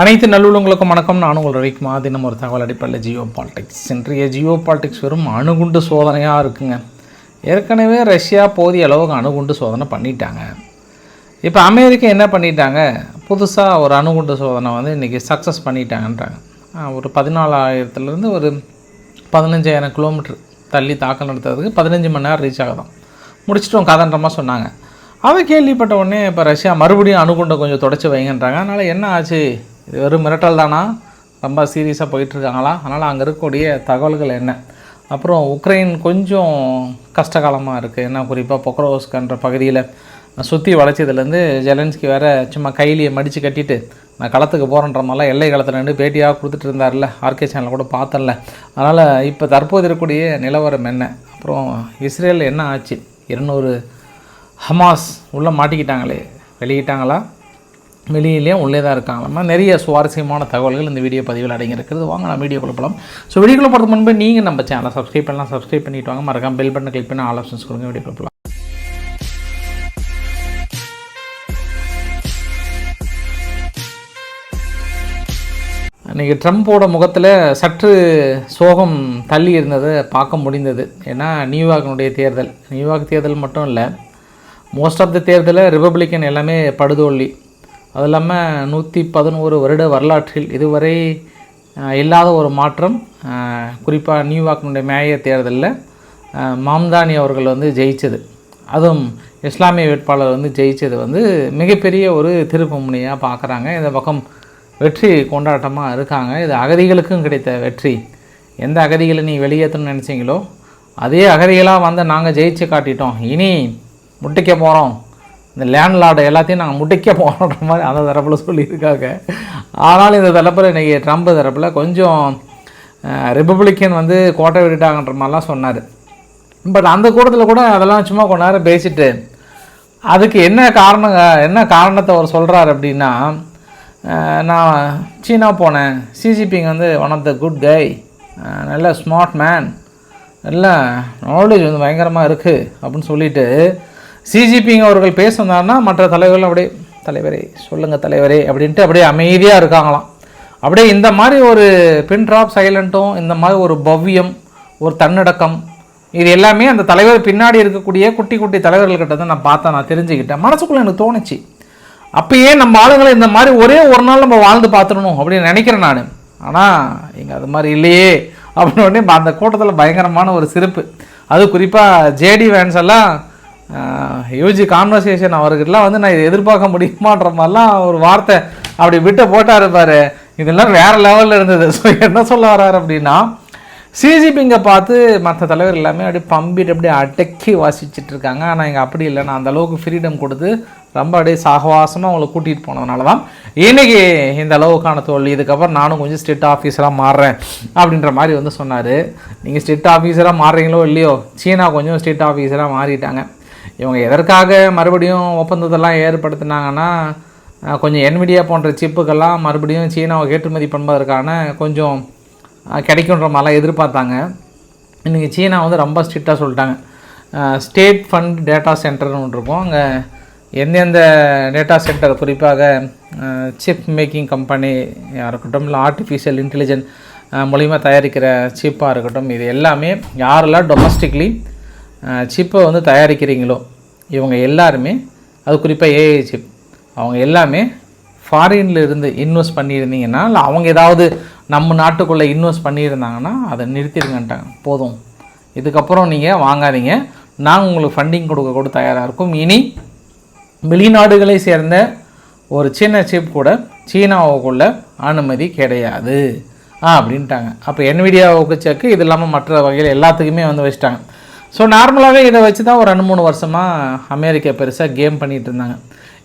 அனைத்து நல்லுள்ளங்களுக்கும் வணக்கம். நான் உங்கள் ரவிக்குமா தினம் ஒரு தகவல் அடிப்படையில் ஜியோ பாலிடிக்ஸ். இன்றைய ஜியோ பாலிடிக்ஸ் வெறும் அணுகுண்டு சோதனையாக இருக்குங்க. ஏற்கனவே ரஷ்யா போதிய அளவுக்கு அணுகுண்டு சோதனை பண்ணிட்டாங்க. இப்போ அமெரிக்கா என்ன பண்ணிட்டாங்க? புதுசாக ஒரு அணுகுண்டு சோதனை வந்து இன்றைக்கி சக்ஸஸ் பண்ணிட்டாங்கன்றாங்க. ஒரு பதினாலாயிரத்துலேருந்து ஒரு பதினஞ்சாயிரம் கிலோமீட்டர் தள்ளி தாக்கல் நடத்துறதுக்கு பதினஞ்சு மணி நேரம் ரீச் ஆகுதாம். முடிச்சிட்டோம் கதன்றமாக சொன்னாங்க. அதை கேள்விப்பட்ட உடனே இப்போ ரஷ்யா மறுபடியும் அணுகுண்டை கொஞ்சம் தொடச்சி வைங்கன்றாங்க. அதனால் என்ன ஆச்சு? இது வெறும் மிரட்டல் தானா? ரொம்ப சீரியஸாக போயிட்டுருக்காங்களா? அதனால் அங்கே இருக்கக்கூடிய தகவல்கள் என்ன? அப்புறம் உக்ரைன் கொஞ்சம் கஷ்டகாலமாக இருக்குது ஏன்னா குறிப்பாக பொக்ரோஸ்கன்ற பகுதியில் சுற்றி வளைச்சதுலேருந்து ஜெலன்ஸ்கி வேறு சும்மா கையிலேயே மடித்து கட்டிட்டு நான் களத்துக்கு போகிறன்ற மாதிரிலாம் எல்லை களத்தில் நின்று பேட்டியாக கொடுத்துட்டு இருந்தார்ல ஆர்கே சேனலில் கூட பார்த்தேன்ல. அதனால் இப்போ தற்போது இருக்கக்கூடிய நிலவரம் என்ன? அப்புறம் இஸ்ரேல் என்ன ஆச்சு? இருநூறு ஹமாஸ் உள்ளே மாட்டிக்கிட்டாங்களே. வெளியிட்டாங்களா? வெளியிலேயே உள்ளே தான் இருக்காங்க. நிறைய சுவாரஸ்யமான தகவல்கள் இந்த வீடியோ பதிவில் அடங்கியிருக்கிறது. வாங்க நான் வீடியோ குழப்பலாம் ஸோ வீடியோ போகிறது முன்பு நீங்கள் நம்ம சேனலை சப்ஸ்கிரைப் பண்ணலாம். சப்ஸ்கிரைப் பண்ணிட்டு வாங்க. மறக்காம பெல் பட்டன் கிளிக் பண்ணி ஆல் ஆப்ஷன்ஸ் கொடுங்க. வீடியோ குழப்பலாம் இன்றைக்கி ட்ரம்ப்போட முகத்தில் சற்று சோகம் தள்ளி இருந்ததை பார்க்க முடிந்தது. ஏன்னா நியூயார்க்கினுடைய தேர்தல். நியூயார்க் தேர்தல் மட்டும் இல்லை மோஸ்ட் ஆஃப் த தேர்தலில் ரிப்பப்ளிக்கன் எல்லாமே படுதோல்வி. அது இல்லாமல் நூற்றி பதினோரு வருட வரலாற்றில் இதுவரை இல்லாத ஒரு மாற்றம் குறிப்பாக நியூயார்க்கினுடைய மேய தேர்தலில் மாம்தானி அவர்கள் வந்து ஜெயித்தது அதுவும் இஸ்லாமிய வேட்பாளர் வந்து ஜெயித்தது வந்து மிகப்பெரிய ஒரு திருப்பு முனையாக பார்க்குறாங்க இந்த பக்கம் வெற்றி கொண்டாட்டமாக இருக்காங்க. இது அகதிகளுக்கும் கிடைத்த வெற்றி. எந்த அகதிகளை நீ வெளியேற்றணும்னு நினச்சிங்களோ அதே அகதிகளாக வந்து நாங்கள் ஜெயிச்சு காட்டிட்டோம். இனி முட்டிக்க போகிறோம் இந்த லேண்ட்லார்டு எல்லாத்தையும் நாங்கள் முட்டிக்க போகிற மாதிரி அந்த தரப்பில் சொல்லியிருக்காங்க. ஆனாலும் இந்த தரப்பில் இன்றைக்கி ட்ரம்ப் தரப்பில் கொஞ்சம் ரிப்பப்ளிக்கன் வந்து கோட்டை விட்டுட்டாங்கன்ற மாதிரிலாம் சொன்னார். பட் அந்த கூட்டத்தில் கூட அதெல்லாம் சும்மா கொஞ்ச நேரம் பேசிட்டு அதுக்கு என்ன காரணம் என்ன காரணத்தை அவர் சொல்கிறார் அப்படின்னா நான் சீனா போனேன். சிஜிபிங் வந்து one of the good guy நல்ல ஸ்மார்ட் மேன் நல்ல நாலேஜ் வந்து பயங்கரமாக இருக்குது அப்படின்னு சொல்லிட்டு சிஜிபிங்க அவர்கள் பேசினார்னா மற்ற தலைவர்கள் அப்படியே தலைவரே சொல்லுங்கள் தலைவரே அப்படின்ட்டு அப்படியே அமைதியாக இருக்காங்களாம். அப்படியே இந்த மாதிரி ஒரு பின் ட்ராப் சைலண்ட்டும் இந்த மாதிரி ஒரு பவ்யம் ஒரு தன்னடக்கம் இது எல்லாமே அந்த தலைவர் பின்னாடி இருக்கக்கூடிய குட்டி குட்டி தலைவர்கள்கிட்ட தான் நான் பார்த்தேன் நான் தெரிஞ்சுக்கிட்டேன். மனசுக்குள்ளே எனக்கு தோணுச்சு. அப்பயே நம்ம ஆளுங்களை இந்த மாதிரி ஒரே ஒரு நாள் நம்ம வாழ்ந்து பார்த்துடணும் அப்படின்னு நினைக்கிறேன் நான். ஆனால் இங்கே அது மாதிரி இல்லையே அப்படின்னு உடனே அந்த கூட்டத்தில் பயங்கரமான ஒரு சிரிப்பு. அது குறிப்பாக ஜேடி வேன்ஸ் எல்லாம் யூஜி கான்வர்சேஷன் அவர்கிட்டலாம் வந்து நான் இதை எதிர்பார்க்க முடியுமான்ற மாதிரிலாம் ஒரு வார்த்தை அப்படி விட்டு போட்டார் இருப்பார் இதெல்லாம் வேறு லெவலில் இருந்தது. ஸோ என்ன சொல்ல வர்றாரு அப்படின்னா சிஜிபிங்க பார்த்து மற்ற தலைவர் எல்லாமே அப்படியே பம்பிட்டு அப்படியே அடக்கி வாசிச்சுட்டு இருக்காங்க. ஆனால் இங்கே அப்படி இல்லை. நான் அந்தளவுக்கு ஃப்ரீடம் கொடுத்து ரொம்ப அப்படியே சாகவாசமாக அவங்களை கூட்டிகிட்டு போனதுனால தான் இன்றைக்கி இந்த அளவுக்கான தோல்வி. இதுக்கப்புறம் நானும் கொஞ்சம் ஸ்டேட் ஆஃபீஸராக மாறுறேன் அப்படின்ற மாதிரி வந்து சொன்னார். நீங்கள் ஸ்டேட் ஆஃபீஸராக மாறுறீங்களோ இல்லையோ சீனா கொஞ்சம் ஸ்டேட் ஆஃபீஸராக மாறிட்டாங்க. இவங்க எதற்காக மறுபடியும் ஒப்பந்தத்தெல்லாம் ஏற்படுத்தினாங்கன்னா கொஞ்சம் என்விடியா போன்ற சிப்புக்கெல்லாம் மறுபடியும் சீனாவை ஏற்றுமதி பண்ணுவதற்கான கொஞ்சம் கிடைக்குன்ற மாதிரிலாம் எதிர்பார்த்தாங்க. இன்றைக்கி சீனா வந்து ரொம்ப ஸ்ட்ரிக்டாக சொல்லிட்டாங்க. ஸ்டேட் ஃபண்ட் டேட்டா சென்டர்னு ஒன்று இருக்கும். அங்கே எந்தெந்த டேட்டா சென்டர் குறிப்பாக சிப் மேக்கிங் கம்பெனியாக இருக்கட்டும் இல்லை ஆர்டிஃபிஷியல் இன்டெலிஜென்ட் மூலிமா தயாரிக்கிற சிப்பாக இருக்கட்டும் இது எல்லாமே யாரெல்லாம் டொமஸ்டிக்லி சிப்பை வந்து தயாரிக்கிறீங்களோ இவங்க எல்லாருமே அது குறிப்பாக ஏஐ சிப் அவங்க எல்லாமே ஃபாரின்ல இருந்து இன்வெஸ்ட் பண்ணியிருந்தீங்கன்னா இல்லை அவங்க ஏதாவது நம்ம நாட்டுக்குள்ளே இன்வெஸ்ட் பண்ணியிருந்தாங்கன்னா அதை நிறுத்திடுங்கன்ட்டாங்க. போதும். இதுக்கப்புறம் நீங்கள் வாங்காதீங்க. நாங்கள் உங்களுக்கு ஃபண்டிங் கொடுக்க கூட தயாராக இருக்கும். இனி வெளிநாடுகளை சேர்ந்த ஒரு சின்ன சிப் கூட சீனாவுக்குள்ள அனுமதி கிடையாது. ஆ அப்படின்ட்டாங்க. அப்போ என்விடியாவுக்கு செக்கு இது இல்லாமல் மற்ற வகையில் எல்லாத்துக்குமே வந்து வச்சுட்டாங்க. ஸோ நார்மலாகவே இதை வச்சு தான் ஒரு ரெண்டு மூணு வருஷமாக அமெரிக்கா பெருசாக கேம் பண்ணிகிட்டு இருந்தாங்க.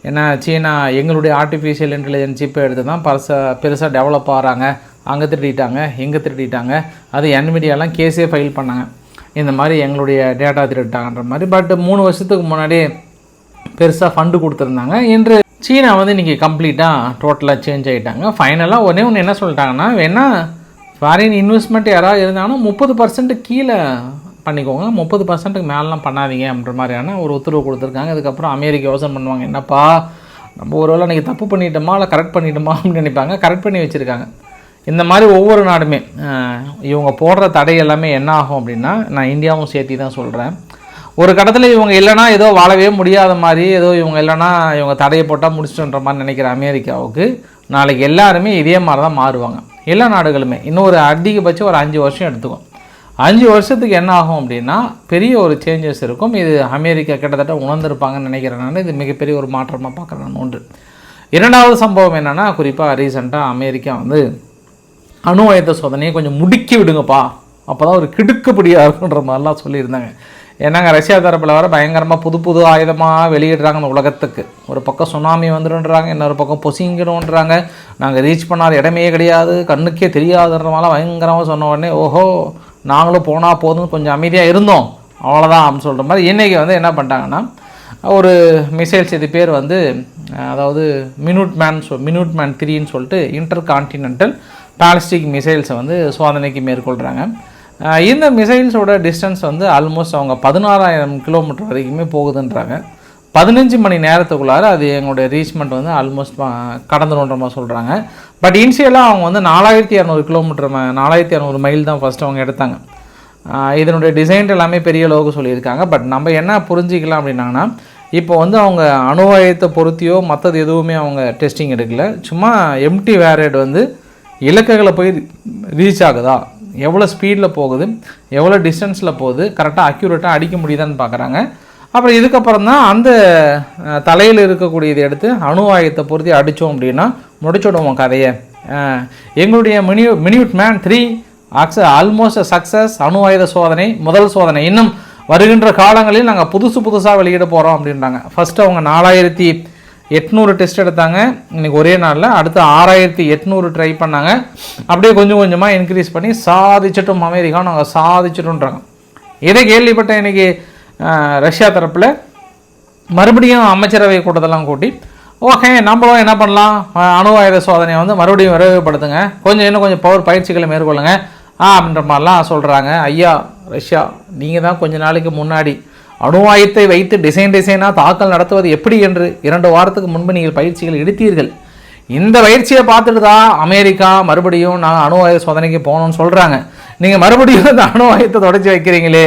ஏன்னா சீனா எங்களுடைய ஆர்டிஃபிஷியல் இன்டெலிஜென்ஸ் சிப்பை எடுத்து தான் பெருசாக பெருசாக டெவலப் ஆகிறாங்க அங்கே திருடிட்டாங்க இங்கே திருடிட்டாங்க. அது என்விடியாலாம் கேஸே ஃபைல் பண்ணாங்க. இந்த மாதிரி எங்களுடைய டேட்டா திருட்டாங்கன்ற மாதிரி. பட் மூணு வருஷத்துக்கு முன்னாடி பெருசாக ஃபண்டு கொடுத்துருந்தாங்க. இன்று சீனா வந்து இன்றைக்கி கம்ப்ளீட்டாக டோட்டலாக சேஞ்ச் ஆகிட்டாங்க ஃபைனலாக ஒன்றே ஒன்று என்ன சொல்லிட்டாங்கன்னா வேணால் ஃபாரின் இன்வெஸ்ட்மெண்ட் யாராவது இருந்தாங்கன்னா முப்பது பர்சன்ட் கீழே பண்ணிக்கோங்க. முப்பது பர்சன்ட்டுக்கு மேலாம் பண்ணாதீங்க அப்படின்ற மாதிரியான ஒரு உத்தரவு கொடுத்துருக்காங்க. அதுக்கப்புறம் அமெரிக்கா யோசனை பண்ணுவாங்க என்னப்பா நம்ம ஒரு வேளை நீங்கள் தப்பு பண்ணிட்டோமா இல்லை கரெக்ட் பண்ணிட்டோமா? அப்படின்னு நினைப்பாங்க. கரெக்ட் பண்ணி வச்சுருக்காங்க. இந்த மாதிரி ஒவ்வொரு நாடுமே இவங்க போடுற தடை எல்லாமே என்ன ஆகும் அப்படின்னா நான் இந்தியாவும் சேர்த்தி தான் சொல்கிறேன் ஒரு கட்டத்தில் இவங்க இல்லைன்னா ஏதோ வாழவே முடியாத மாதிரி ஏதோ இவங்க இல்லைன்னா இவங்க தடையை போட்டால் முடிச்சிட்டுன்ற மாதிரி நினைக்கிற அமெரிக்காவுக்கு நாளைக்கு எல்லாருமே இதே மாதிரி தான் மாறுவாங்க. எல்லா நாடுகளுமே இன்னும் ஒரு அதிகபட்சம் ஒரு அஞ்சு வருஷம் எடுத்துக்கும். அஞ்சு வருஷத்துக்கு என்ன ஆகும் அப்படின்னா பெரிய ஒரு சேஞ்சஸ் இருக்கும். இது அமெரிக்கா கிட்டத்தட்ட உணர்ந்திருப்பாங்கன்னு நினைக்கிறேன் நான். இது மிகப்பெரிய ஒரு மாற்றமாக பார்க்குறேன் நான் ஒன்று. இரண்டாவது சம்பவம் என்னென்னா குறிப்பாக ரீசெண்டாக அமெரிக்கா வந்து அணு ஆயுத சோதனையை கொஞ்சம் முடுக்கி விடுங்கப்பா. அப்போ தான் ஒரு கிடுக்குப்படியாக இருக்குன்ற மாதிரிலாம் சொல்லியிருந்தாங்க. ஏன்னாங்க ரஷ்யா தரப்பில் வர பயங்கரமாக புது புது ஆயுதமாக வெளியிடுறாங்க இந்த உலகத்துக்கு. ஒரு பக்கம் சுனாமி வந்துடுன்றாங்க இன்னொரு பக்கம் பொசிங்கிடும்ன்றாங்க. நாங்கள் ரீச் பண்ணாத இடமே கிடையாது கண்ணுக்கே தெரியாதுன்ற மாதிரிலாம் பயங்கரமாக சொன்ன உடனே ஓஹோ நாங்களும் போனால் போதும் கொஞ்சம் அமைதியாக இருந்தோம். அவ்வளோதான் அப்படின்னு சொல்கிற மாதிரி இன்றைக்கி வந்து என்ன பண்ணிட்டாங்கன்னா ஒரு மிசைல்ஸ் இது பேர் வந்து அதாவது மினூட் மேன் சொ மினூட் மேன் த்ரீன்னு சொல்லிட்டு இன்டர் கான்டினென்டல் பாலிஸ்டிக் மிசைல்ஸை வந்து சோதனைக்கு மேற்கொள்கிறாங்க இந்த மிசைல்ஸோட டிஸ்டன்ஸ் வந்து ஆல்மோஸ்ட் அவங்க பதினாறாயிரம் கிலோமீட்டர் வரைக்குமே போகுதுன்றாங்க. பதினஞ்சு மணி நேரத்துக்குள்ளார அது எங்களுடைய ரீச்மெண்ட் வந்து ஆல்மோஸ்ட் கடந்துருன்ற மாதிரி சொல்கிறாங்க பட் இனிஷியலாக அவங்க வந்து நாலாயிரத்தி இரநூறு கிலோமீட்டர் நாலாயிரத்தி இரநூறு மைல் தான் ஃபஸ்ட்டு அவங்க எடுத்தாங்க. இதனுடைய டிசைன் எல்லாமே பெரிய அளவுக்கு சொல்லியிருக்காங்க. பட் நம்ம என்ன புரிஞ்சிக்கலாம் அப்படின்னாங்கன்னா இப்போ வந்து அவங்க அணுவாயத்தை பொருத்தியோ மற்றது எதுவுமே அவங்க டெஸ்டிங் எடுக்கல. சும்மா எம்டி வேரேட் வந்து இலக்குகளை போய் ரீச் ஆகுதா? எவ்வளோ ஸ்பீடில் போகுது? எவ்வளோ டிஸ்டன்ஸில் போகுது? கரெக்டாக அக்யூரேட்டாக அடிக்க முடியுதான்னு பார்க்குறாங்க அப்புறம் இதுக்கப்புறம் தான் அந்த தலையில் இருக்கக்கூடியதை எடுத்து அணு பொருத்தி அடித்தோம் அப்படின்னா முடிச்சுடுவோம் கதையை. எங்களுடைய மினி மினியூட் மேன் த்ரீ அக்ச ஆல்மோஸ்ட் சக்ஸஸ் அணு ஆயுத சோதனை முதல் சோதனை. இன்னும் வருகின்ற காலங்களில் நாங்கள் புதுசு புதுசாக வெளியிட போகிறோம் அப்படின்றாங்க. ஃபஸ்ட்டு அவங்க நாலாயிரத்தி எட்நூறு டெஸ்ட் எடுத்தாங்க. இன்னைக்கு ஒரே நாளில் அடுத்து ஆறாயிரத்தி எட்நூறு ட்ரை பண்ணாங்க. அப்படியே கொஞ்சம் கொஞ்சமாக இன்க்ரீஸ் பண்ணி சாதிச்சிட்டோம் அமெரிக்கா நாங்கள் சாதிச்சிட்டோன்றாங்க இதை கேள்விப்பட்ட இன்னைக்கு ரஷ்யா தரப்பில் மறுபடியும் அமைச்சரவை கூட்டத்தெல்லாம் கூட்டி ஓகே நம்மளும் என்ன பண்ணலாம்? அணு ஆயுத சோதனையை வந்து மறுபடியும் விரைவுபடுத்துங்க. கொஞ்சம் இன்னும் கொஞ்சம் பவர் பயிற்சிகளை மேற்கொள்ளுங்க. ஆ அப்படின்ற மாதிரிலாம் சொல்கிறாங்க ஐயா ரஷ்யா நீங்கள் தான் கொஞ்ச நாளைக்கு முன்னாடி அணுவாயத்தை வைத்து டிசைன் டிசைனாக தாக்கல் நடத்துவது எப்படி என்று இரண்டு வாரத்துக்கு முன்பு நீங்கள் பயிற்சிகள் எடுத்தீர்கள். இந்த பயிற்சியை பார்த்துட்டு தான் அமெரிக்கா மறுபடியும் நான் அணு ஆயுத சோதனைக்கு போகணும்னு சொல்கிறாங்க நீங்கள் மறுபடியும் அந்த அணு தொடச்சி வைக்கிறீங்களே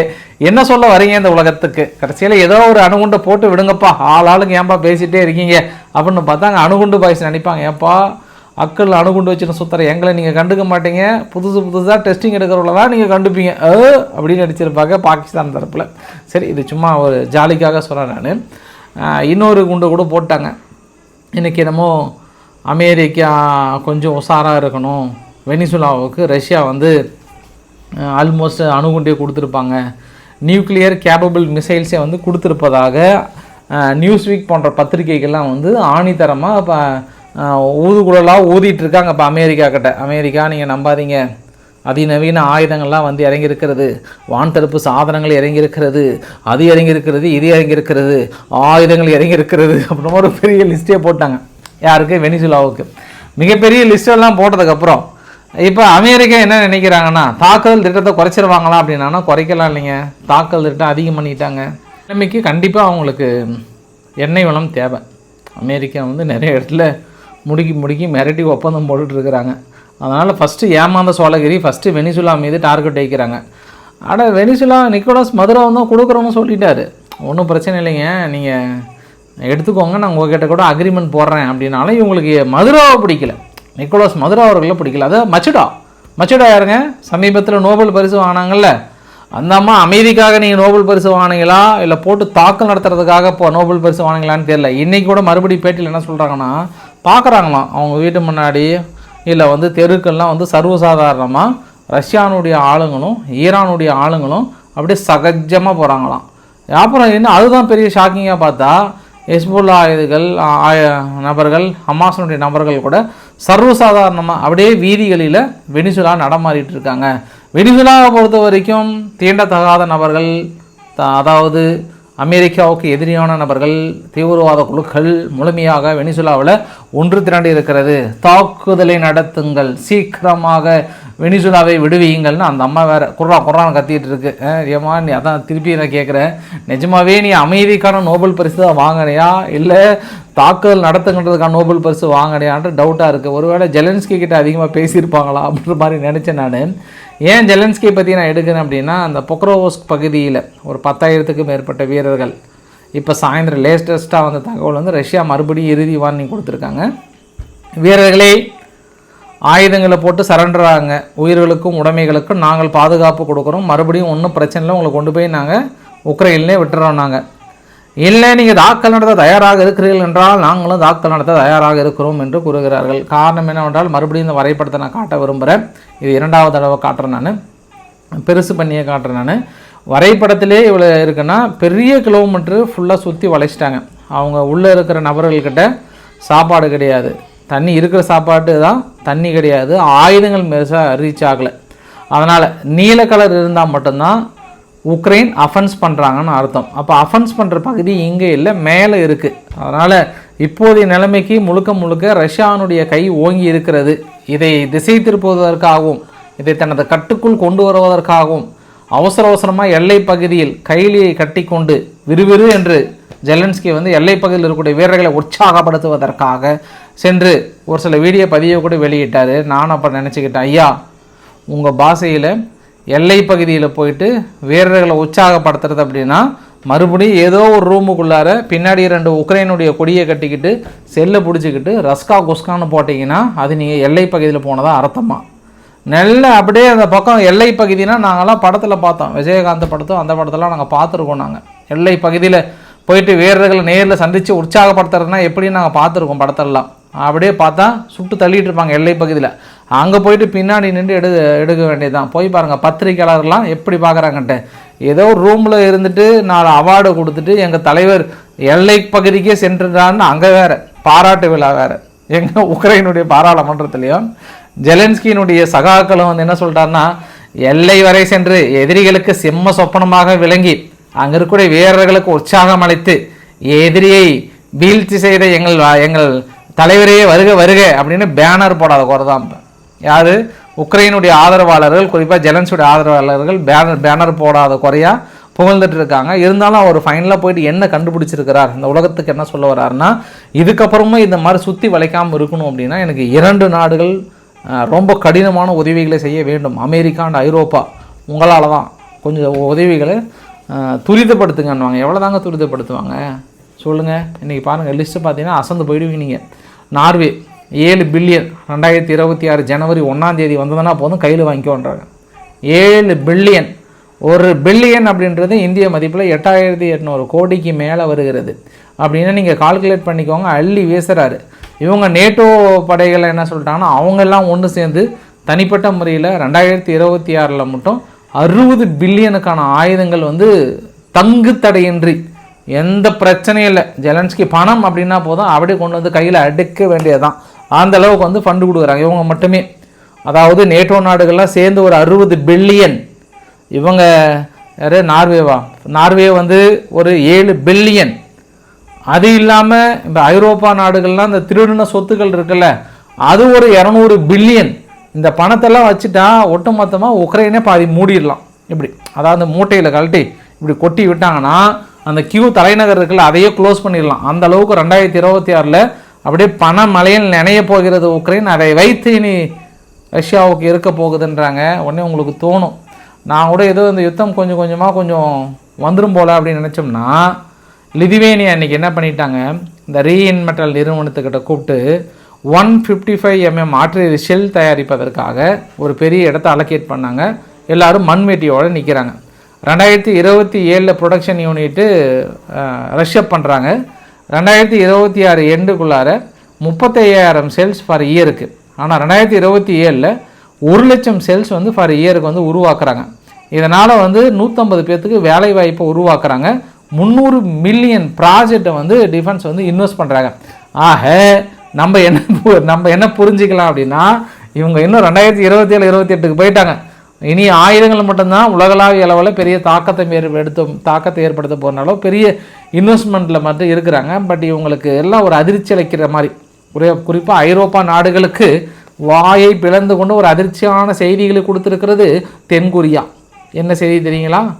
என்ன சொல்ல வரீங்க இந்த உலகத்துக்கு? கடைசியில் ஏதோ ஒரு அணுகுண்டை போட்டு விடுங்கப்பா ஆள் ஆளுங்க ஏன்பா பேசிகிட்டே இருக்கீங்க? அப்படின்னு பார்த்தா அங்கே அணுகுண்டு பாய்ச்சி நினைப்பாங்க. ஏப்பா அக்கள் அணுகுண்டு வச்சுன்னு சுற்றுற எங்களை நீங்கள் கண்டுக்க மாட்டீங்க. புதுசு புதுசாக டெஸ்டிங் எடுக்கிறவங்கள தான் நீங்கள் கண்டுப்பீங்க. ஆ அப்படின்னு நடிச்சிருப்பாங்க பாகிஸ்தான் தரப்பில். சரி இது சும்மா ஒரு ஜாலிக்காக சொல்கிறேன் நான். இன்னொரு குண்டு கூட போட்டாங்க. இன்றைக்கி என்னமோ அமெரிக்கா கொஞ்சம் உஷாராக இருக்கணும். வெனிசுலாவுக்கு ரஷ்யா வந்து ஆல்மோஸ்ட் அணுகுண்டே கொடுத்துருப்பாங்க. நியூக்ளியர் கேப்பபிள் மிசைல்ஸே வந்து கொடுத்துருப்பதாக நியூஸ் வீக் போன்ற பத்திரிகைகள்லாம் வந்து ஆணித்தரமாக இப்போ ஊதுகுழலாக ஊதிட்டுருக்காங்க இப்போ அமெரிக்கா கிட்ட. அமெரிக்கா நீங்கள் நம்பாதீங்க. அதிநவீன ஆயுதங்கள்லாம் வந்து இறங்கியிருக்கிறது. வான்தடுப்பு சாதனங்கள் இறங்கியிருக்கிறது. அது இறங்கியிருக்கிறது இது இறங்கியிருக்கிறது. ஆயுதங்கள் இறங்கியிருக்கிறது அப்படின்னு ஒரு பெரிய லிஸ்ட்டே போட்டாங்க. யாருக்கு? வெனிசுலாவுக்கு. மிகப்பெரிய லிஸ்டெல்லாம் போட்டதுக்கப்புறம் இப்போ அமெரிக்கா என்ன நினைக்கிறாங்கன்னா தாக்குதல் திட்டத்தை குறைச்சிருவாங்களா அப்படின்னா குறைக்கலாம் இல்லைங்க. தாக்குதல் திட்டம் அதிகம் பண்ணிட்டாங்க. நிலைமைக்கு கண்டிப்பாக அவங்களுக்கு எண்ணெய் வளம் தேவை. அமெரிக்கா வந்து நிறைய இடத்துல முடுக்கி முடுக்கி மிரட்டி ஒப்பந்தம் போட்டுட்டு இருக்கிறாங்க. அதனால் ஃபஸ்ட்டு ஏமாந்த சோழகிரி ஃபஸ்ட்டு வெனிசுலா மீது டார்கெட் வைக்கிறாங்க. அட வெனிசுலா நிக்கோலஸ் மதுரா தான் கொடுக்குறோன்னு சொல்லிட்டாரு. ஒன்றும் பிரச்சனை இல்லைங்க. நீங்கள் எடுத்துக்கோங்க நான் உங்ககிட்ட கூட அக்ரிமெண்ட் போடுறேன் அப்படின்னாலும் இவங்களுக்கு மதுராவை பிடிக்கல. நிக்கோலஸ் மதுரா அவர்களை பிடிக்கல. அது மச்சுடா. மச்சுடா யாருங்க? சமீபத்தில் நோபல் பரிசு வாங்கினாங்கல்ல. அந்த அம்மா அமைதிக்காக நீங்கள் நோபல் பரிசு வாங்கினீங்களா? இல்லை போட்டு தாக்கல் நடத்துறதுக்காக இப்போ நோபல் பரிசு வாங்கினீங்களான்னு தெரியல. இன்றைக்கி கூட மறுபடியும் பேட்டியில் என்ன சொல்கிறாங்கன்னா பார்க்குறாங்களாம் அவங்க வீட்டு முன்னாடி இல்லை வந்து தெருக்கள்லாம் வந்து சர்வசாதாரணமாக ரஷ்யானுடைய ஆளுங்களும் ஈரானுடைய ஆளுங்களும் அப்படியே சகஜமாக போகிறாங்களாம் அப்புறம் என்ன? அதுதான் பெரிய ஷாக்கிங்காக பார்த்தா ஹெஸ்புல்லா ஆயுதுகள் ஆய நபர்கள் ஹமாஸனுடைய நபர்கள் கூட சர்வசாதாரணமாக அப்படியே வீதிகளில் வெனிசுலா நடமாறிட்டு இருக்காங்க வெனிசுலாவை பொறுத்த வரைக்கும் தீண்டத்தகாத நபர்கள் த- அதாவது அமெரிக்காவுக்கு எதிரியான நபர்கள் தீவிரவாத குழுக்கள் முழுமையாக வெனிசுலாவில் ஒன்று திரண்டு இருக்கிறது தாக்குதலை நடத்துங்கள். சீக்கிரமாக வெனிசுலாவை விடுவீங்கள்னு அந்த அம்மா வேற குர்ரா குர்ரான்னு கத்திட்டு இருக்கு. ஏமா ஏம்மா நீ அதான் திருப்பி நான் கேட்குறேன் நிஜமாவே நீ அமைதிக்கான நோபல் பரிசு தான் வாங்கினியா? இல்லை தாக்குதல் நடத்துங்கன்றதுக்கான நோபல் பரிசு வாங்கினியான்ற டவுட்டாக இருக்குது ஒருவேளை ஜெலன்ஸ்கி கிட்ட அதிகமாக பேசியிருப்பாங்களா அப்படின்ற மாதிரி நினச்சேன் நான். ஏன் ஜெலன்ஸ்கி பற்றி நான் எடுக்கிறேன் அப்படின்னா அந்த பொக்ரோவோஸ்க் பகுதியில் ஒரு பத்தாயிரத்துக்கும் மேற்பட்ட வீரர்கள் இப்போ சாயந்தரம் லேட்டஸ்ட்டாக வந்த தகவல் வந்து ரஷ்யா மறுபடியும் இறுதி வார்னிங் கொடுத்துருக்காங்க. வீரர்களே ஆயுதங்களை போட்டு சரண்டர் ஆகுங்க உயிர்களுக்கும் உடைமைகளுக்கும் நாங்கள் பாதுகாப்பு கொடுக்குறோம். மறுபடியும் ஒன்றும் பிரச்சனை இல்லை. உங்களை கொண்டு போய் நாங்கள் உக்ரைன்லேயே விட்டுறோம் நாங்கள் இல்லை நீங்கள் தாக்கல் நடத்த தயாராக இருக்கிறீர்கள் என்றால் நாங்களும் தாக்கல் நடத்த தயாராக இருக்கிறோம் என்று கூறுகிறார்கள். காரணம் என்னவென்றால் மறுபடியும் இந்த வரைபடத்தை நான் காட்ட விரும்புகிறேன் இது இரண்டாவது தடவை காட்டுறேன் நான். பெருசு பண்ணியே காட்டுறேன் நான். வரைபடத்திலே இவ்வளோ இருக்குன்னா பெரிய கிலோமீட்டரு ஃபுல்லாக சுற்றி வளைச்சிட்டாங்க. அவங்க உள்ளே இருக்கிற நபர்கள்கிட்ட சாப்பாடு கிடையாது. தண்ணி இருக்கிற சாப்பாடு தான் தண்ணி கிடையாது. ஆயுதங்கள் பெருசாக ரீச் ஆகலை. அதனால் நீல கலர் இருந்தால் மட்டும்தான் உக்ரைன் அஃபென்ஸ் பண்ணுறாங்கன்னு அர்த்தம். அப்போ அஃபென்ஸ் பண்ணுற பகுதி இங்கே இல்லை மேலே இருக்குது அதனால் இப்போதைய நிலைமைக்கு முழுக்க முழுக்க ரஷ்யானுடைய கை ஓங்கி இருக்கிறது. இதை திசை திருப்புவதற்காகவும் இதை தனது கட்டுக்குள் கொண்டு வருவதற்காகவும் அவசர அவசரமாக எல்லை பகுதியில் கைலியை கட்டிக்கொண்டு விறுவிறு என்று ஜெலன்ஸ்கி வந்து எல்லை பகுதியில் இருக்கக்கூடிய வீரர்களை உற்சாகப்படுத்துவதற்காக சென்று ஒரு சில வீடியோ பதிவை கூட வெளியிட்டார். நான் அப்போ நினச்சிக்கிட்டேன் ஐயா உங்கள் பாஷையில் எல்லை பகுதியில் போயிட்டு வீரர்களை உற்சாகப்படுத்துறது அப்படின்னா மறுபடியும் ஏதோ ஒரு ரூமுக்குள்ளார பின்னாடி ரெண்டு உக்ரைனுடைய கொடியை கட்டிக்கிட்டு செல்லை பிடிச்சிக்கிட்டு ரஸ்கா குஸ்கான்னு போட்டிங்கன்னா அது நீங்கள் எல்லை பகுதியில் போனதாக அர்த்தமா? நல்ல அப்படியே அந்த பக்கம் எல்லை பகுதினா நாங்களாம் படத்தில் பார்த்தோம். விஜயகாந்த் படத்தும் அந்த படத்தெல்லாம் நாங்கள் பார்த்துருக்கோம் நாங்கள் எல்லை பகுதியில் போயிட்டு வீரர்களை நேரில் சந்தித்து உற்சாகப்படுத்துறதுனா எப்படி நாங்கள் பார்த்துருக்கோம் படத்தெல்லாம். அப்படியே பார்த்தா சுட்டு தள்ளிட்டு இருப்பாங்க எல்லை பகுதியில். அங்கே போயிட்டு பின்னாடி நின்று எடு எடுக்க வேண்டியதுதான். போய் பாருங்கள் பத்திரிக்கையாளர்லாம் எப்படி பார்க்குறாங்கன்ட்டு. ஏதோ ஒரு ரூமில் இருந்துட்டு நாலு அவார்டு கொடுத்துட்டு எங்கள் தலைவர் எல்லை பகுதிக்கே சென்றுட்டான்னு அங்கே வேறு பாராட்டு விழா வேறு. எங்கள் உக்ரைனுடைய பாராளுமன்றத்திலையும் ஜெலன்ஸ்கியினுடைய சகாக்களும் வந்து என்ன சொல்லிட்டாருன்னா எல்லை வரை சென்று எதிரிகளுக்கு செம்ம சொப்பனமாக விளங்கி அங்கே இருக்கக்கூடிய வீரர்களுக்கு உற்சாகம் அளித்து எதிரியை வீழ்ச்சி செய்த எங்கள் எங்கள் தலைவரையே வருக வருக அப்படின்னு பேனர் போடாத குறை தான் யார்? உக்ரைனுடைய ஆதரவாளர்கள் குறிப்பாக ஜெலன்ஸுடைய ஆதரவாளர்கள் பேனர் பேனர் போடாத குறையாக புகழ்ந்துட்டு இருக்காங்க. இருந்தாலும் அவர் ஃபைனலாக போயிட்டு என்ன கண்டுபிடிச்சிருக்கிறார்? இந்த உலகத்துக்கு என்ன சொல்ல வர்றாருன்னா இதுக்கப்புறமும் இந்த மாதிரி சுற்றி வளைக்காமல் இருக்கணும் அப்படின்னா எனக்கு இரண்டு நாடுகள் ரொம்ப கடினமான உதவிகளை செய்ய வேண்டும். அமெரிக்கா அண்ட் ஐரோப்பா. உங்களால் தான் கொஞ்சம் உதவிகளை துரிதப்படுத்துங்கன்னுவாங்க. எவ்வளோ தாங்க துரிதப்படுத்துவாங்க? சொல்லுங்கள் இன்றைக்கி பாருங்கள் லிஸ்ட்டு பார்த்தீங்கன்னா அசந்து போயிடுவீங்க நீங்கள் நார்வே ஏழு பில்லியன் ரெண்டாயிரத்தி இருபத்தி ஆறு ஜனவரி ஒன்றாந்தேதி வந்ததுன்னா போதும் கையில் வாங்கிக்கோன்றாங்க. ஏழு பில்லியன். ஒரு பில்லியன் அப்படின்றது இந்திய மதிப்பில் எட்டாயிரத்தி எட்நூறு கோடிக்கு மேலே வருகிறது. அப்படின்னு நீங்கள் கால்குலேட் பண்ணிக்கோங்க. அள்ளி வீசுகிறாரு இவங்க நேட்டோ படைகளை என்ன சொல்லிட்டாங்கன்னா அவங்க எல்லாம் ஒன்று சேர்ந்து தனிப்பட்ட முறையில் ரெண்டாயிரத்தி இருபத்தி ஆறில் மட்டும் அறுபது பில்லியனுக்கான ஆயுதங்கள் வந்து தங்கு தடையின்றி எந்த பிரச்சனையும் இல்லை. ஜெலன்ஸ்கி பணம் அப்படின்னா போதும் அப்படியே கொண்டு வந்து கையில் அடுக்க வேண்டியதுதான். அந்த அளவுக்கு வந்து ஃபண்டு கொடுக்குறாங்க. இவங்க மட்டுமே. அதாவது நேட்டோ நாடுகள்லாம் சேர்ந்து ஒரு அறுபது பில்லியன். இவங்க யார்? நார்வேவா? நார்வே வந்து ஒரு ஏழு பில்லியன். அது இல்லாமல் இந்த ஐரோப்பா நாடுகள்லாம் இந்த திருடின சொத்துக்கள் இருக்குல்ல அது ஒரு இரநூறு பில்லியன். இந்த பணத்தெல்லாம் வச்சுட்டா ஒட்டுமொத்தமாக உக்ரைனே பாதி மூடிடலாம். இப்படி. அதாவது மூட்டையில் கழட்டி இப்படி கொட்டி விட்டாங்கன்னா அந்த கியூ தலைநகர் இருக்குல்ல அதையே க்ளோஸ் பண்ணிடலாம். அந்த அளவுக்கு ரெண்டாயிரத்தி இருபத்தி ஆறில் அப்படியே பண மலையில் நினைய போகிறது உக்ரைன். அதை வைத்து இனி ரஷ்யாவுக்கு இருக்க போகுதுன்றாங்க. உடனே உங்களுக்கு தோணும். நான் கூட ஏதோ இந்த யுத்தம் கொஞ்சம் கொஞ்சமாக கொஞ்சம் வந்துடும் போல அப்படின்னு நினச்சோம்னா லிதுவேனியா இன்றைக்கி என்ன பண்ணிட்டாங்க? இந்த ரீஇன்மெட்டல் நிறுவனத்துக்கிட்ட கூப்பிட்டு one fifty five mm artillery shell தயாரிப்பதற்காக ஒரு பெரிய இடத்த அலோகேட் பண்ணாங்க. எல்லாரும் மண்வெட்டியோடு நிற்கிறாங்க ரெண்டாயிரத்தி இருபத்தி ஏழில் ப்ரொடக்ஷன் யூனிட்டு ரஷ்அப் பண்ணுறாங்க ரெண்டாயிரத்தி இருபத்தி ஆறு எண்டுக்குள்ளார முப்பத்தையாயிரம் செல்ஸ் ஃபார் இயருக்கு ஆனால் ரெண்டாயிரத்தி இருபத்தி ஏழில் ஒரு லட்சம் செல்ஸ் வந்து ஃபார் இயருக்கு வந்து உருவாக்குறாங்க. இதனால் வந்து நூற்றம்பது பேர்த்துக்கு வேலை வாய்ப்பை உருவாக்குறாங்க. முந்நூறு மில்லியன் ப்ராஜெக்டை வந்து டிஃபென்ஸ் வந்து இன்வெஸ்ட் பண்ணுறாங்க ஆக நம்ம என்ன பு- நம்ம என்ன புரிஞ்சுக்கலாம் அப்படின்னா இவங்க இன்னும் ரெண்டாயிரத்தி இருபத்தி ஏழு இருபத்தி எட்டுக்கு போயிட்டாங்க. இனி ஆயுதங்கள் மட்டும்தான் உலகளாவிய அளவில் பெரிய தாக்கத்தை ஏற்படுத்தும் தாக்கத்தை ஏற்படுத்த போகிறனால பெரிய இன்வெஸ்ட்மெண்ட்டில் மட்டும் இருக்கிறாங்க. பட் இவங்களுக்கு எல்லாம் ஒரு அதிர்ச்சி அளிக்கிற மாதிரி. ஒரே குறிப்பாக ஐரோப்பா நாடுகளுக்கு வாயை பிளந்து கொண்டு ஒரு அதிர்ச்சியான செய்திகளை கொடுத்துருக்கிறது தென்கொரியா. என்ன செய்தி தெரியுங்களா?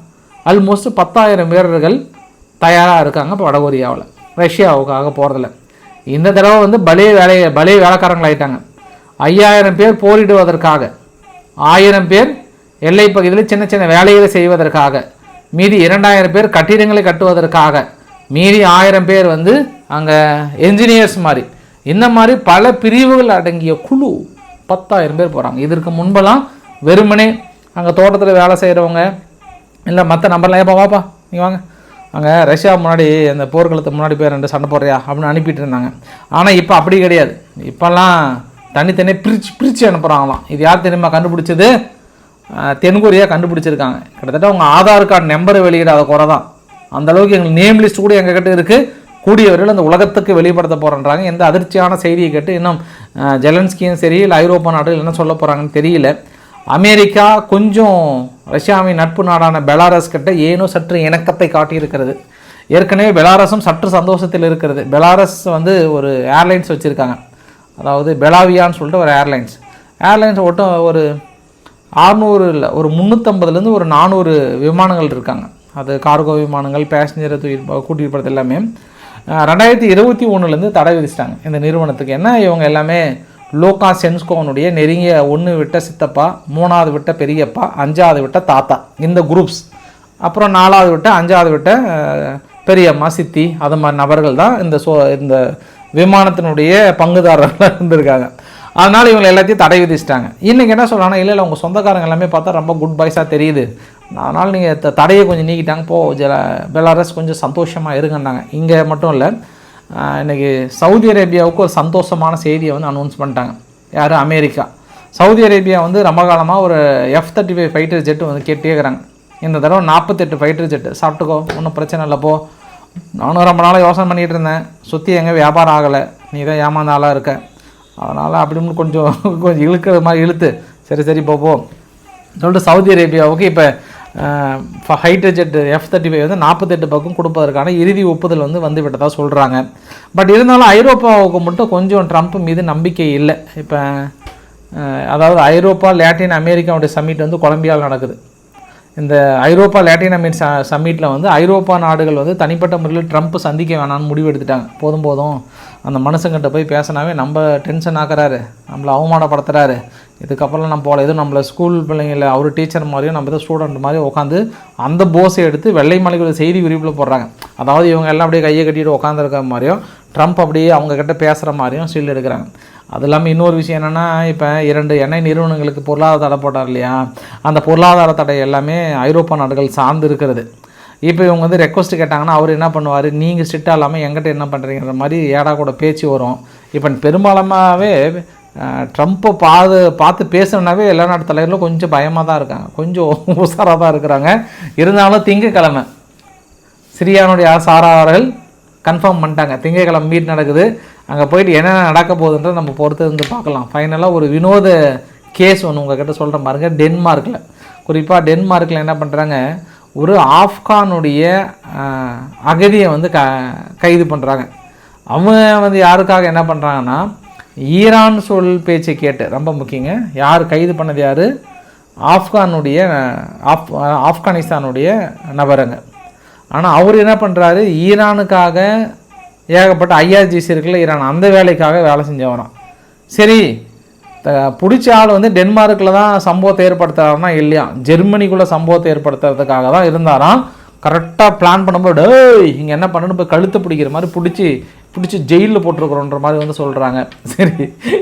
ஆல்மோஸ்ட் பத்தாயிரம் வீரர்கள் தயாராக இருக்காங்க இப்போ வடகொரியாவில். ரஷ்யாவுக்காக போகிறதில்ல இந்த தடவை வந்து பலே வேலை பலே வேலைக்காரங்களாயிட்டாங்க ஐயாயிரம் பேர் போரிடுவதற்காக ஆயிரம் பேர் எல்லை பகுதியில் சின்ன சின்ன வேலைகளை செய்வதற்காக மீதி இரண்டாயிரம் பேர் கட்டிடங்களை கட்டுவதற்காக மீதி ஆயிரம் பேர் வந்து அங்கே என்ஜினியர்ஸ் மாதிரி. இந்த மாதிரி பல பிரிவுகள் அடங்கிய குழு பத்தாயிரம் பேர் போகிறாங்க இதற்கு முன்பெல்லாம் வெறுமனே அங்கே தோட்டத்தில் வேலை செய்கிறவங்க இல்லை மற்ற நம்பர்லாம் ஏப்பா வாப்பா நீ வாங்க. அங்கே ரஷ்யா முன்னாடி அந்த போர்க்களத்துக்கு முன்னாடி போய் ரெண்டு சண்டை போடுறியா அப்படின்னு அனுப்பிட்டு இருந்தாங்க. ஆனால் இப்போ அப்படி கிடையாது. இப்போல்லாம் தனித்தனியாக பிரித்து பிரித்து அனுப்புகிறாங்களாம் இது யார் தெரியுமா கண்டுபிடிச்சது? தென்கொரியா கண்டுபிடிச்சிருக்காங்க. கிட்டத்தட்ட உங்கள் ஆதார் கார்டு நம்பரை வெளியிடாத குறை தான். அந்தளவுக்கு எங்கள் எங்களுக்கு நேம் லிஸ்ட் கூட எங்கள் கிட்ட இருக்குது கூடிய வரையில் அந்த உலகத்துக்கு வெளிப்படுத்த போகிறன்றாங்க எந்த அதிர்ச்சியான செய்தியை கேட்டு இன்னும் ஜெலன்ஸ்கியும் சரி இல்லை ஐரோப்பா நாடுகள் என்ன சொல்ல போகிறாங்கன்னு தெரியல. அமெரிக்கா கொஞ்சம் ரஷ்யாவின் நட்பு நாடான பெலாரஸ் கிட்ட ஏனோ சற்று இணக்கத்தை காட்டியிருக்கிறது. ஏற்கனவே பெலாரஸும் சற்று சந்தோஷத்தில் இருக்கிறது. பெலாரஸ் வந்து ஒரு ஏர்லைன்ஸ் வச்சுருக்காங்க. அதாவது பெலாவியான்னு சொல்லிட்டு ஒரு ஏர்லைன்ஸ். ஏர்லைன்ஸ் ஒட்டும் ஒரு ஆறுநூறு இல்லை ஒரு முந்நூற்றம்பதுலேருந்து ஒரு நானூறு விமானங்கள் இருக்காங்க. அது கார்கோ விமானங்கள் பேசஞ்சரை தூக்கி கூட்டிகிட்டு போகிறது எல்லாமே. ரெண்டாயிரத்தி இருபத்தி ஒன்றுலேருந்து தடை விதிச்சிட்டாங்க இந்த நிறுவனத்துக்கு. என்ன இவங்க எல்லாமே லோகா சென்ஸ்கோனுடைய நெருங்கிய ஒன்று விட்ட சித்தப்பா மூணாவது விட்ட பெரியப்பா அஞ்சாவது விட்ட தாத்தா இந்த குரூப்ஸ் அப்புறம் நாலாவது விட்ட அஞ்சாவது விட்ட பெரியம்மா சித்தி அது மாதிரி நபர்கள் தான் இந்த சோ இந்த விமானத்தினுடைய பங்குதாரர்களாக இருந்திருக்காங்க. அதனால் இவங்க எல்லாத்தையும் தடை விதிச்சிட்டாங்க. இன்றைக்கி என்ன சொல்கிறாங்கன்னா இல்லை இல்லை உங்கள் சொந்தக்காரங்க எல்லாமே பார்த்தா ரொம்ப குட் பாய்ஸாக தெரியுது. அதனால் நீங்கள் த தடையை கொஞ்சம் நீக்கிட்டாங்க. போ ஜெல பெலாரஸ் கொஞ்சம் சந்தோஷமாக இருங்கன்னாங்க. இங்கே மட்டும் இல்லை இன்றைக்கி இன்னைக்கு சவுதி அரேபியாவுக்கு ஒரு சந்தோஷமான செய்தியை வந்து அனௌன்ஸ் பண்ணிட்டாங்க. யார்? அமெரிக்கா. சவுதி அரேபியா வந்து ரொம்ப காலமாக ஒரு F thirty five fighter jet வந்து கேட்டே இருக்கிறாங்க. இந்த தடவை நாற்பத்தெட்டு ஃபைட்டர் ஜெட்டு சாப்பிட்டுக்கோ ஒன்றும் பிரச்சனை இல்லை போ. நானும் ரொம்ப நாளாக யோசனை பண்ணிகிட்டு இருந்தேன். சுற்றி எங்கே வியாபாரம் ஆகலை. நீ தான் ஏமாந்த ஆளாக இருக்க. அதனால் அப்படின்னு கொஞ்சம் கொஞ்சம் இழுக்கிற மாதிரி இழுத்து. சரி சரி போ போ. சொல்லிட்டு சவுதி அரேபியாவுக்கு இப்போ ஹைட்ரஜெட் எஃப் தேர்ட்டி ஃபைவ் வந்து நாற்பத்தெட்டு பக்கம் கொடுப்பதற்கான இறுதி ஒப்புதல் வந்து வந்துவிட்டதாக சொல்கிறாங்க பட் இருந்தாலும் ஐரோப்பாவுக்கு மட்டும் கொஞ்சம் ட்ரம்ப் மீது நம்பிக்கை இல்லை. இப்போ அதாவது ஐரோப்பா லேட்டின் அமெரிக்காவுடைய சம்மிட் வந்து கொலம்பியாவில் நடக்குது. இந்த ஐரோப்பா லேட்டின் அமெரிக்க ச சம்மிட்டில் வந்து ஐரோப்பா நாடுகள் வந்து தனிப்பட்ட முறையில் ட்ரம்ப் சந்திக்க வேணாம்னு முடிவு எடுத்துட்டாங்க. போதும் போதும். அந்த மனுஷங்கிட்ட போய் பேசினாவே நம்ம டென்ஷன் ஆக்குறாரு. நம்மளை அவமானப்படுத்துகிறாரு இதுக்கப்புறம் நம்ம போகல. எதுவும் நம்மளை ஸ்கூல் பிள்ளைங்கள அவர் டீச்சர் மாதிரியும் நம்ம ஏதோ ஸ்டூடெண்ட் மாதிரியும் உட்காந்து அந்த போஸை எடுத்து வெள்ளை மாளிகையோட செய்தி விரிவில் போடுறாங்க. அதாவது இவங்க எல்லாம் அப்படியே கையை கட்டிட்டு உட்காந்துருக்க மாதிரியும் ட்ரம்ப் அப்படியே அவங்கக்கிட்ட பேசுகிற மாதிரியும் ஸ்டில் எடுக்கிறாங்க. அது இல்லாமல் இன்னொரு விஷயம் என்னென்னா இப்போ இரண்டு எண்ணெய் நிறுவனங்களுக்கு பொருளாதார தடை போட்டார் இல்லையா? அந்த பொருளாதார தடை எல்லாமே ஐரோப்பா நாடுகள் சார்ந்து இருக்கிறது. இப்போ இவங்க வந்து ரெக்வஸ்ட் கேட்டாங்கன்னா அவர் என்ன பண்ணுவார்? நீங்கள் ஸ்ட்ரிக்டாக இல்லாமல் எங்கிட்ட என்ன பண்ணுறீங்கிற மாதிரி ஏடா கூட பேச்சு வரும். இப்போ பெரும்பாலமாகவே ட்ரம்ப்பை பாது பார்த்து பேசணுன்னாவே எல்லா நாட்டு தலைவர்களும் கொஞ்சம் பயமாக தான் இருக்காங்க. கொஞ்சம் உஷாராக தான் இருக்கிறாங்க. இருந்தாலும் திங்கக்கிழமை சிரியானுடைய சாரார்கள் கன்ஃபார்ம் பண்ணிட்டாங்க. திங்கக்கிழமை மீட் நடக்குது. அங்கே போயிட்டு என்ன நடக்க போகுதுன்றதை நம்ம பொறுத்து இருந்து பார்க்கலாம். ஃபைனலாக ஒரு வினோத கேஸ் ஒன்று உங்ககிட்ட சொல்கிற பாருங்க. டென்மார்க்கில் குறிப்பாக டென்மார்க்கில் என்ன பண்ணுறாங்க ஒரு ஆப்கானுடைய அகதியை வந்து க கைது பண்ணுறாங்க அவன் வந்து யாருக்காக என்ன பண்ணுறாங்கன்னா ஈரான் சொல் பேச்சை கேட்டு ரொம்ப முக்கியங்க. யார் கைது பண்ணது யார்? ஆப்கானுடைய ஆப் ஆப்கானிஸ்தானுடைய நபருங்க. ஆனால் அவர் என்ன பண்ணுறாரு ஈரானுக்காக ஏகப்பட்ட ஐஆர்ஜிசி இருக்குல்ல ஈரான் அந்த வேலைக்காக வேலை செஞ்சவரான் சரி பிடிச்ச ஆள் வந்து டென்மார்க்கில் தான் சம்பவத்தை ஏற்படுத்துறாருனா இல்லையா? ஜெர்மனிக்குள்ளே சம்பவத்தை ஏற்படுத்துறதுக்காக தான் இருந்தாராம். கரெக்டாக பிளான் பண்ணும்போது இங்கே என்ன பண்ணணும் இப்போ கழுத்து பிடிக்கிற மாதிரி பிடிச்சி பிடிச்சி ஜெயிலில் போட்டிருக்கிறோன்ற மாதிரி வந்து சொல்கிறாங்க சரி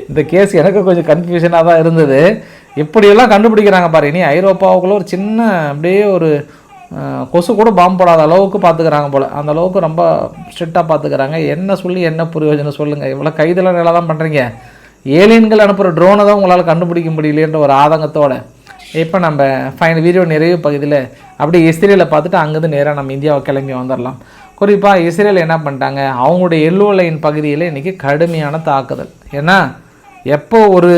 இந்த கேஸ் எனக்கு கொஞ்சம் கன்ஃபியூஷனாக தான் இருந்தது. இப்படியெல்லாம் கண்டுபிடிக்கிறாங்க பாரு. இனி ஐரோப்பாவுக்குள்ள ஒரு சின்ன அப்படியே ஒரு கொசு கூட பாம்பு அளவுக்கு பார்த்துக்கிறாங்க போல். அந்த அளவுக்கு ரொம்ப ஸ்ட்ரிக்டாக பார்த்துக்கிறாங்க. என்ன சொல்லி என்ன பிரயோஜனம் சொல்லுங்கள் இவ்வளோ கைதெல்லாம் நல்லா தான் பண்ணுறீங்க ஏலியன்கள் அனுப்புகிற ட்ரோனை தான் உங்களால் கண்டுபிடிக்க முடியலன்ற ஒரு ஆதங்கத்தோடு. இப்போ நம்ம ஃபைனல் வீடியோ நிறைவு பகுதியில் அப்படியே இஸ்ரேலை பார்த்துட்டு அங்கேருந்து நேராக நம்ம இந்தியாவை கிளம்பி வந்துடலாம் குறிப்பாக இஸ்ரேல் என்ன பண்ணிட்டாங்க? அவங்களுடைய எல்லோ லைன் பகுதியில் இன்றைக்கி கடுமையான தாக்குதல். ஏன்னா எப்போ ஒரு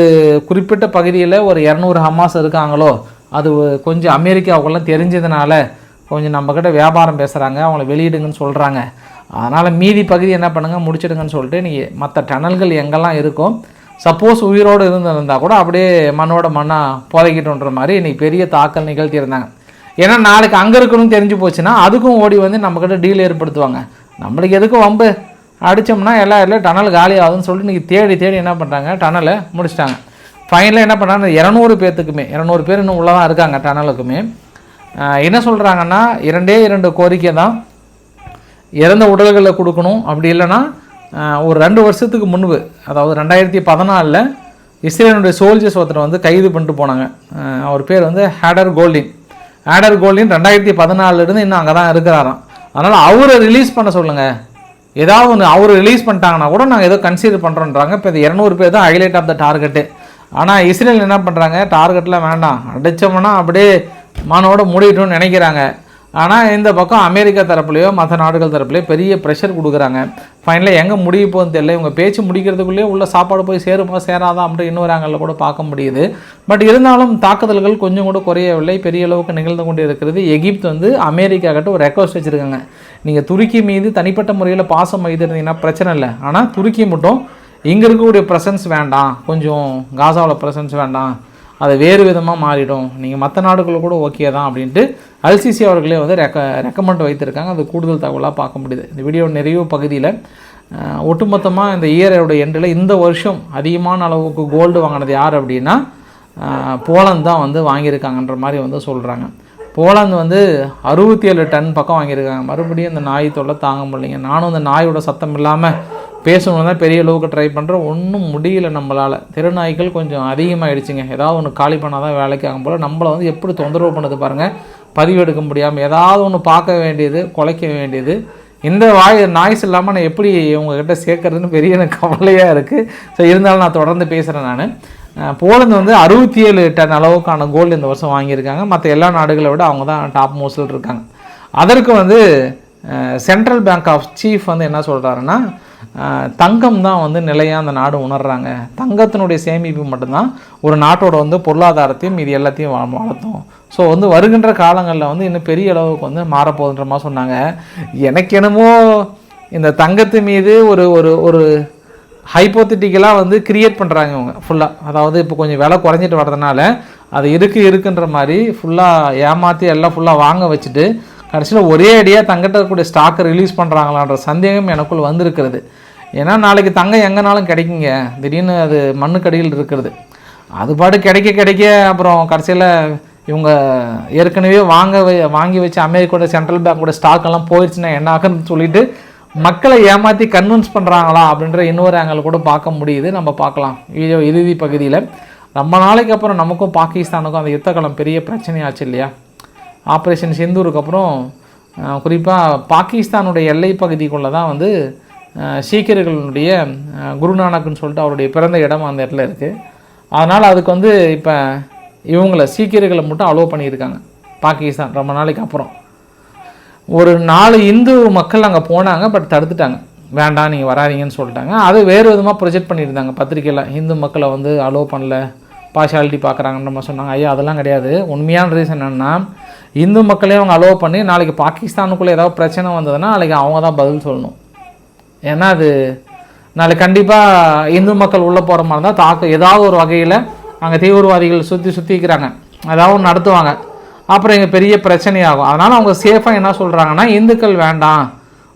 குறிப்பிட்ட பகுதியில் ஒரு இரநூறு ஹமாஸ் இருக்காங்களோ அது கொஞ்சம் அமெரிக்காவுக்கெல்லாம் தெரிஞ்சதுனால கொஞ்சம் நம்மக்கிட்ட வியாபாரம் பேசுகிறாங்க அவங்கள வெளியிடுங்கன்னு சொல்கிறாங்க அதனால் மீதி பகுதி என்ன பண்ணுங்கள் முடிச்சிடுங்கன்னு சொல்லிட்டு நீங்கள் மற்ற டனல்கள் எங்கெல்லாம் இருக்கோ சப்போஸ் உயிரோடு இருந்திருந்தால் கூட அப்படியே மண்ணோட மண்ணாக புதைக்கிட்டுன்ற மாதிரி இன்றைக்கி பெரிய தாக்கல் நிகழ்த்தியிருந்தாங்க. ஏன்னா நாளைக்கு அங்கே இருக்கணும்னு தெரிஞ்சு போச்சுன்னா அதுக்கும் ஓடி வந்து நம்மக்கிட்ட டீல் ஏற்படுத்துவாங்க. நம்மளுக்கு எதுக்கும் வம்பு? அடித்தோம்னா எல்லா இடத்துல டனல் காலி ஆகுதுன்னு சொல்லிட்டு இன்றைக்கி தேடி தேடி என்ன பண்ணுறாங்க டனலை முடிச்சிட்டாங்க. ஃபைனலாக என்ன பண்ணுறாங்க இரநூறு பேர்த்துக்குமே இரநூறு பேர் இன்னும் உள்ளே தான் இருக்காங்க டனலுக்குமே என்ன சொல்கிறாங்கன்னா இரண்டே இரண்டு கோரிக்கை தான். இறந்த உடல்களை கொடுக்கணும். அப்படி இல்லைன்னா ஒரு ரெண்டு வருஷத்துக்கு முன்பு அதாவது ரெண்டாயிரத்தி பதினாலில் இஸ்ரேலுடைய சோல்ஜர்ஸ் ஒருத்தர் வந்து கைது பண்ணிட்டு போனாங்க. அவர் பேர் வந்து ஹேடர் கோல்டின் ஆடர் கோல்டின் ரெண்டாயிரத்தி பதினாலுலேருந்து இன்னும் அங்கே தான் இருக்கிறாராம். அதனால் அவரை ரிலீஸ் பண்ண சொல்லுங்கள் ஏதாவது ஒன்று அவர் ரிலீஸ் பண்ணிட்டாங்கன்னா கூட நாங்கள் ஏதோ கன்சிடர் பண்ணுறோன்றாங்க இப்போ இந்த இரநூறு பேர் தான் ஹைலைட் ஆஃப் த டார்கெட்டு ஆனால் இஸ்ரேல் என்ன பண்ணுறாங்க டார்கெட்லாம் வேண்டாம். அடித்தோம்னா அப்படியே மானோட முடியட்டும்னு நினைக்கிறாங்க. ஆனால் இந்த பக்கம் அமெரிக்கா தரப்புலையோ மற்ற நாடுகள் தரப்புலையோ பெரிய ப்ரெஷர் கொடுக்குறாங்க. ஃபைனலாக எங்கே முடிய போகுதுன்னு தெரியல. இவங்க பேச்சு முடிக்கிறதுக்குள்ளேயே உள்ள சாப்பாடு போய் சேருமா சேராதா அப்படி இன்னொரு ஆங்கிளில் கூட பார்க்க முடியுது. பட் இருந்தாலும் தாக்குதல்கள் கொஞ்சம் கூட குறையவில்லை. பெரிய அளவுக்கு நிகழ்ந்து கொண்டு இருக்கிறது. எகிப்து வந்து அமெரிக்கா கிட்ட ஒரு ரெக்வஸ்ட் வச்சுருக்காங்க. நீங்கள் துருக்கி மீது தனிப்பட்ட முறையில் பாசம் வைத்திருந்தீங்கன்னா பிரச்சனை இல்லை. ஆனால் துருக்கி மட்டும் இங்கே இருக்கக்கூடிய ப்ரெசன்ஸ் வேண்டாம். கொஞ்சம் காசாவில் ப்ரெசன்ஸ் வேண்டாம். அது வேறு விதமாக மாறிடும். நீங்கள் மற்ற நாடுகளில் கூட ஓகே தான் அப்படின்ட்டு அல்சிசி அவர்களே வந்து ரெக்க ரெக்கமெண்ட் வைத்திருக்காங்க. அது கூடுதல் தகவலாக பார்க்க முடியுது. இந்த வீடியோ நிறைவு பகுதியில் ஒட்டுமொத்தமாக இந்த இயரோட எண்டில் இந்த வருஷம் அதிகமான அளவுக்கு கோல்டு வாங்கினது யார் அப்படின்னா போலந்து தான் வந்து வாங்கியிருக்காங்கன்ற மாதிரி வந்து சொல்கிறாங்க போலாந்து வந்து அறுபத்தி ஏழு டன் பக்கம் வாங்கியிருக்காங்க. மறுபடியும் இந்த நாய் தொல்லை தாங்க முடியலைங்க. நானும் இந்த நாயோட சத்தம் இல்லாமல் பேசணும்னு தான் பெரிய அளவுக்கு ட்ரை பண்ணுறேன் ஒன்றும் முடியல நம்மளால். திருநாய்கள் கொஞ்சம் அதிகமாகிடுச்சுங்க ஏதாவது ஒன்று காலி பண்ணால் தான் வேலைக்கு ஆகும் போல். நம்மளை வந்து எப்படி தொந்தரவு பண்ணுது பாருங்கள் பதிவு எடுக்க முடியாமல் ஏதாவது ஒன்று பார்க்க வேண்டியது குலைக்க வேண்டியது. இந்த வாய் நாய்ஸ் இல்லாமல் நான் எப்படி உங்ககிட்ட சேர்க்கறதுன்னு பெரிய எனக்கு கவலையாக இருக்குது ஸோ இருந்தாலும் நான் தொடர்ந்து பேசுகிறேன் நான். போலந்து வந்து அறுபத்தி ஏழு டன் அளவுக்கான கோல்டு இந்த வருஷம் வாங்கியிருக்காங்க. மற்ற எல்லா நாடுகளை விட அவங்க தான் டாப் மோஸ்டில் இருக்காங்க. அதற்கு வந்து சென்ட்ரல் பேங்க் ஆஃப் சீஃப் வந்து என்ன சொல்கிறாருன்னா தங்கம் தான் வந்து நிலையாக அந்த நாடு உணர்கிறாங்க தங்கத்தினுடைய சேமிப்பு மட்டும்தான் ஒரு நாட்டோட வந்து பொருளாதாரத்தையும் இது எல்லாத்தையும் வளர்த்தும். ஸோ வந்து வருகின்ற காலங்களில் வந்து இன்னும் பெரிய அளவுக்கு வந்து மாறப்போகுதுன்ற மாதிரி சொன்னாங்க. எனக்கு என்னமோ இந்த தங்கத்து மீது ஒரு ஒரு ஒரு ஹைப்போத்திட்டிக்கலாக வந்து கிரியேட் பண்ணுறாங்க இவங்க ஃபுல்லாக அதாவது இப்போ கொஞ்சம் விலை குறைஞ்சிட்டு வர்றதுனால அது இருக்கு இருக்குன்ற மாதிரி ஃபுல்லாக ஏமாற்றி எல்லாம் ஃபுல்லாக வாங்க வச்சுட்டு கடைசியில் ஒரே அடியாக தங்கிட்ட இருக்கக்கூடிய ஸ்டாக்கை ரிலீஸ் பண்ணுறாங்களான்ற சந்தேகம் எனக்குள் வந்திருக்கிறது. ஏன்னா நாளைக்கு தங்கம் எங்கேனாலும் கிடைக்குங்க. திடீர்னு அது மண்ணுக்கடியில் இருக்கிறது. அது பாட்டு கிடைக்க கிடைக்க அப்புறம் கடைசியில் இவங்க ஏற்கனவே வாங்க வாங்கி வச்சு அமெரிக்கோட சென்ட்ரல் பேங்கோட ஸ்டாக் எல்லாம் போயிடுச்சுன்னா என்ன ஆகுன்னு சொல்லிட்டு மக்களை ஏமாற்றி கன்வின்ஸ் பண்ணுறாங்களா அப்படின்ற இன்னொரு ஆங்கிள் கூட பார்க்க முடியுது. நம்ம பார்க்கலாம். வீடியோ இறுதி பகுதியில் ரொம்ப நாளைக்கு அப்புறம் நமக்கும் பாகிஸ்தானுக்கும் அந்த யுத்தகலம் பெரிய பிரச்சனையாச்சு இல்லையா? ஆப்ரேஷன் சிந்தூருக்கு அப்புறம் குறிப்பாக பாகிஸ்தானுடைய எல்லை பகுதிக்குள்ளே தான் வந்து சீக்கியர்களுடைய குருநானக்குன்னு சொல்லிட்டு அவருடைய பிறந்த இடம் அந்த இடத்துல இருக்குது அதனால் அதுக்கு வந்து இப்போ இவங்கள சீக்கியர்களை மட்டும் அலோவ் பண்ணியிருக்காங்க. பாகிஸ்தான் ரொம்ப நாளைக்கு அப்புறம். ஒரு நாலு இந்து மக்கள் அங்கே போனாங்க பட் தடுத்துட்டாங்க. வேண்டாம் நீங்கள் வராதீங்கன்னு சொல்லிட்டாங்க. அது வேறு விதமாக ப்ரொஜெக்ட் பண்ணியிருந்தாங்க. பத்திரிக்கையில் இந்து மக்களை வந்து அலோவ் பண்ணல. பார்ஷாலிட்டி பார்க்குறாங்கன்ற மாதிரி சொன்னாங்க. ஐயா அதெல்லாம் கிடையாது. உண்மையான ரீசன் என்னென்னா இந்து மக்களையும் அவங்க அலோவ் பண்ணி நாளைக்கு பாகிஸ்தானுக்குள்ளே ஏதாவது பிரச்சனை வந்ததுன்னா நாளைக்கு அவங்க தான் பதில் சொல்லணும். ஏன்னா அது நாளைக்கு கண்டிப்பாக இந்து மக்கள் உள்ளே போகிற மாதிரி இருந்தால் தாக்க ஏதாவது ஒரு வகையில் அங்கே தீவிரவாதிகள் சுற்றி சுற்றிக்கிறாங்க ஏதாவது ஒன்று நடத்துவாங்க. அப்புறம் இங்கே பெரிய பிரச்சனையாகும். அதனால் அவங்க சேஃபாக என்ன சொல்கிறாங்கன்னா இந்துக்கள் வேண்டாம்.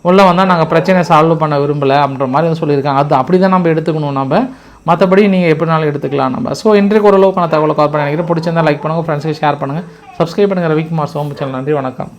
உள்ளே வந்தால் நாங்கள் பிரச்சனையை சால்வ் பண்ண விரும்பலை அப்படின்ற மாதிரி சொல்லியிருக்காங்க. அது அப்படி தான் நம்ம எடுத்துக்கணும் நம்ம. மற்றபடி நீங்கள் எப்படினாலும் எடுத்துக்கலாம் நம்ம. ஸோ இன்றைக்கு ஓரளவுக்கான தகவலை கால் பண்ணி நினைக்கிறேன். பிடிச்சிருந்தா லைக் பண்ணுங்கள் ஃப்ரெண்ட்ஸுக்கு ஷேர் பண்ணுங்கள் சப்ஸ்கிரைப் பண்ணுங்கள் ரவிக்குமார் சோம்பு சேனல் நன்றி வணக்கம்.